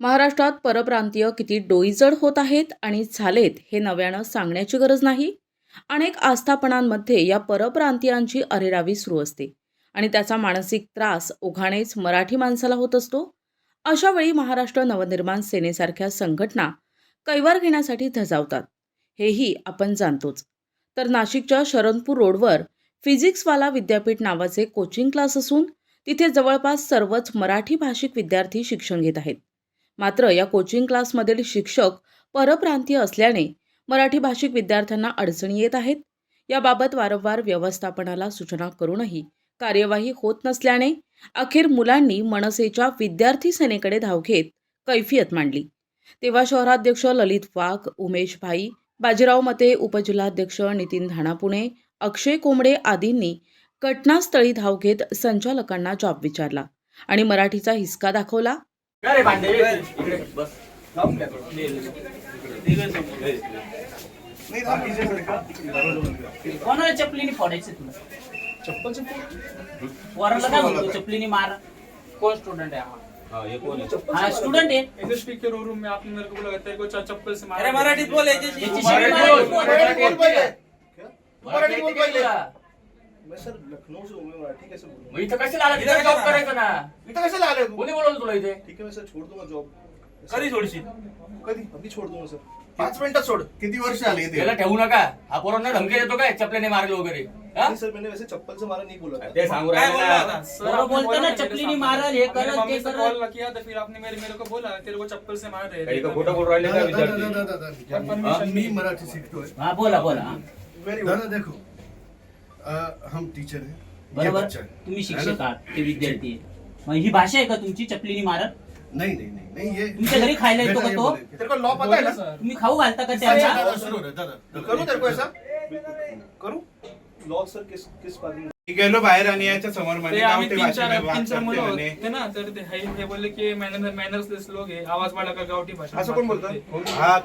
महाराष्ट्रात परप्रांतीय किती डोईजड होत आहेत आणि झालेत हे नव्यानं सांगण्याची गरज नाही? अनेक आस्थापनांमध्ये या परप्रांतीयांची अरेरावी सुरू असते आणि त्याचा मानसिक त्रास ओघाणेच मराठी माणसाला होत असतो. अशा वेळी महाराष्ट्र नवनिर्माण सेनेसारख्या संघटना कैवार घेण्यासाठी धजावतात. हेही आपण जाणतोच. तर नाशिकच्या शरणपूर रोडवर फिजिक्सवाला विद्यापीठ नावाचे कोचिंग क्लास असून तिथे जवळपास सर्वच मराठी भाषिक विद्यार्थी शिक्षण घेत आहेत. मात्र या कोचिंग क्लासमधील शिक्षक परप्रांतीय असल्याने मराठी भाषिक विद्यार्थ्यांना अडचणी येत आहेत. याबाबत वारंवार व्यवस्थापनाला सूचना करूनही कार्यवाही होत नसल्याने अखेर मुलांनी मनसेच्या विद्यार्थी सेनेकडे धाव घेत कैफियत मांडली. तेव्हा शहराध्यक्ष ललित वाघ उमेश भाई बाजीराव मते उपजिल्हाध्यक्ष नितीन धाणापुणे अक्षय कोंबडे आदींनी घटनास्थळी धाव घेत संचालकांना जॉब विचारला आणि मराठीचा हिसका दाखवला. काय रे भांडे इकडे बस लावून घ्या थोडं. कोणाला चपलीने फोडायचं तुला वराला काय म्हणतो चपलीने मार कोण स्टुडंट आहे हा? हा, हे कोण आहे? हा स्टुडंट आहे इधर स्पीकर रूम में आपने मेरे को बोला तेरे को च- चप्पल से मारा अरे मराठीत बोल याच्याशी. याच्याशी मराठीत मराठीत बोल. बोल. मराठीत बोल पहिले. मराठी बोल पहिले. तुला. मैं सर लखनऊ से हूँ मैं मराठी कैसे मग इथं कशाला आला तिथं जॉब करायचं ना इतना कैसे ला रहे कोणी बोलवलं तुला इथे ठीक है मैं सर छोड़ दूँगा जॉब कधी सोडशील कधी अभी छोड़ दूँगा सर पाच मिनिटात सोड किती वर्ष आले त्याला ठेवू नका हा पोरांना धमकी देतो काय चपल्याने मारले वगैरे हा? नहीं सर मैंने वैसे चप्पल से मारा नहीं बोला था ते सांगू काय राहिले बोल ना था सर आपने बोलते बोला ना, मेरे चपली सामने। नहीं मारा, ये मैंने करो, मम्मी ये से करो। कॉल किया तो फिर आपने मेरे मेरे को बोला तेरे को चप्पल से मार रहे काही का खोटं बोलून राहिले का विद्यार्थी परमिशन मी मराठी शिकतोय हा बोला बोला हा. दादा देखो अ, हम टीचर हैं। बरोबर? तुम्ही है शिक्षक? आहात ते विद्यार्थी आहे. मग ही भाषा आहे का तुमची चपलीने मारत? नहीं नहीं नहीं नहीं ये तुमच्या घरी खायला येतो बेटा का ये तो? बोले. तेरे को लॉ पता है ना? सर तुम्ही खाऊ घालता का दादा, त्यांना दादा, सुनो रे, दादा करूँ तेरे को ऐसा? करूँ? लॉ सर किस किस में? गेलो बाहेर आणि याच्या समोर म्हणे आम्ही गावठी तीन चार वाद तीन चार करते मुलं म्हणे. होते ना तर ते हे हे बोलले की मॅनर मॅनर्सलेस लोक आहे. आवाज वाढा का गावठी भाषा? असं कोण. बोलतं? हा.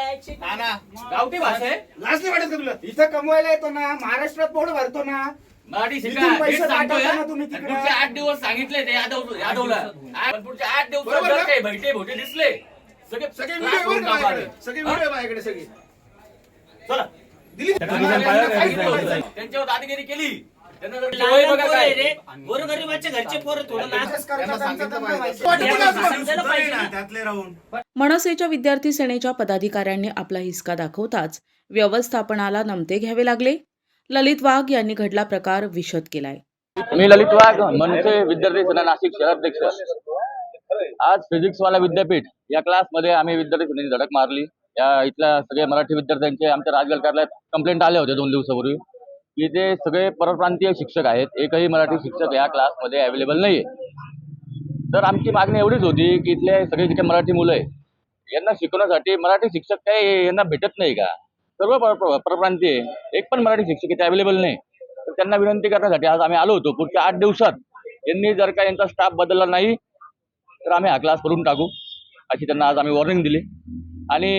गावठी भाषा आहे नाही वाटत का तुला इथं कमवायला येतो ना महाराष्ट्रात पोट भरतो ना मराठी शिका इथून पैसे हेच सांगतोय पाठवता ना तुम्ही तिकडे. पुढचे आठ दिवस सांगितले ते यादव यादवला पण पुढचे आठ दिवस बरोबर जर ना? काही भैटे भोटे दिसले सगळे सगळे करून टाकू. सगळे व्हिडिओ माझ्याकडे सगळे चला. दिली त्यांच्यावर दादागिरी केली. त्यांना जर लहान वय बघा पोरं आहे काय रे. गोरगरिबाच्या घरचे पोरं थोडं लाज असंच करतात, त्यांचा धंदा व्हायचा. समजायला पाहिजे. ना. त्यातले राहून. मनसेच्या विद्यार्थी सेनेच्या पदाधिकाऱ्यांनी आपला हिसका दाखवताच व्यवस्थापनाला नमते घ्यावे लागले. ललित वाघ यांनी घडला प्रकार विशद केलाय. मी ललित वाघ मनसे विद्यार्थी सेना नाशिक शहराध्यक्ष आज फिजिक्सवाला विद्यापीठ या क्लासमध्ये आम्ही विद्यार्थी सेनेची धडक मारली. या इथल्या सगळे मराठी विद्यार्थ्यांचे आमच्या राजगड कार्यालयात कंप्लेंट आले होते दोन दिवसापूर्वी की ते सगळे परप्रांतीय शिक्षक आहेत एकही मराठी शिक्षक या क्लासमध्ये अवेलेबल नाही तर आमची मागणी एवढीच होती की इथले सगळे जे काही मराठी मुलं आहे यांना शिकवण्यासाठी मराठी शिक्षक काही यांना भेटत नाही का? सर्व परप्रांतीय एक पण मराठी शिक्षक इथे अवेलेबल नाही. तर त्यांना विनंती करण्यासाठी आज आम्ही आलो होतो. पुढच्या आठ दिवसात यांनी जर का यांचा स्टाफ बदलला नाही तर आम्ही हा क्लास करून टाकू अशी त्यांना आज आम्ही वॉर्निंग दिली. आणि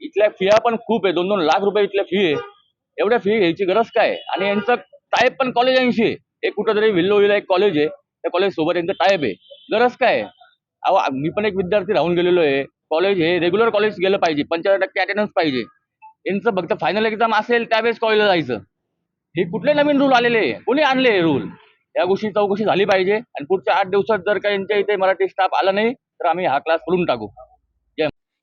इथल्या फिया पण खूप आहे. दोन दोन लाख रुपये इथल्या फी आहे. एवढ्या फी घ्यायची गरज काय आणि यांचं टाईप पण कॉलेजांशी आहे. एक कुठंतरी विल्लोळीला एक कॉलेज आहे. त्या कॉलेज सोबत यांचं टाईप आहे. गरज काय अहो मी पण एक विद्यार्थी राहून गेलेलो आहे. कॉलेज हे रेग्युलर कॉलेज गेलं पाहिजे. पंच्याहत्तर टक्के अटेंडन्स पाहिजे. यांचं फक्त फायनल एक्झाम असेल त्यावेळेस कॉलेजला जायचं. हे कुठले नवीन रूल आलेले कोणी आणले रूल या गोष्टी चौकशी झाली पाहिजे. आणि पुढच्या आठ दिवसात जर का यांच्या इथे मराठी स्टाफ आला नाही तर आम्ही हा क्लास करून टाकू.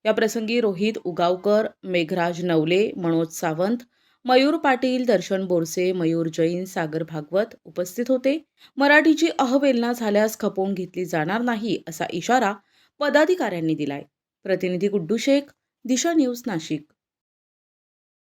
या प्रसंगी रोहित उगावकर मेघराज नवले मनोज सावंत मयूर पाटील दर्शन बोरसे मयूर जैन सागर भागवत उपस्थित होते. मराठीची अहवेलना झाल्यास खपवून घेतली जाणार नाही असा इशारा पदाधिकाऱ्यांनी दिलाय. प्रतिनिधी गुड्डू शेख दिशा न्यूज नाशिक.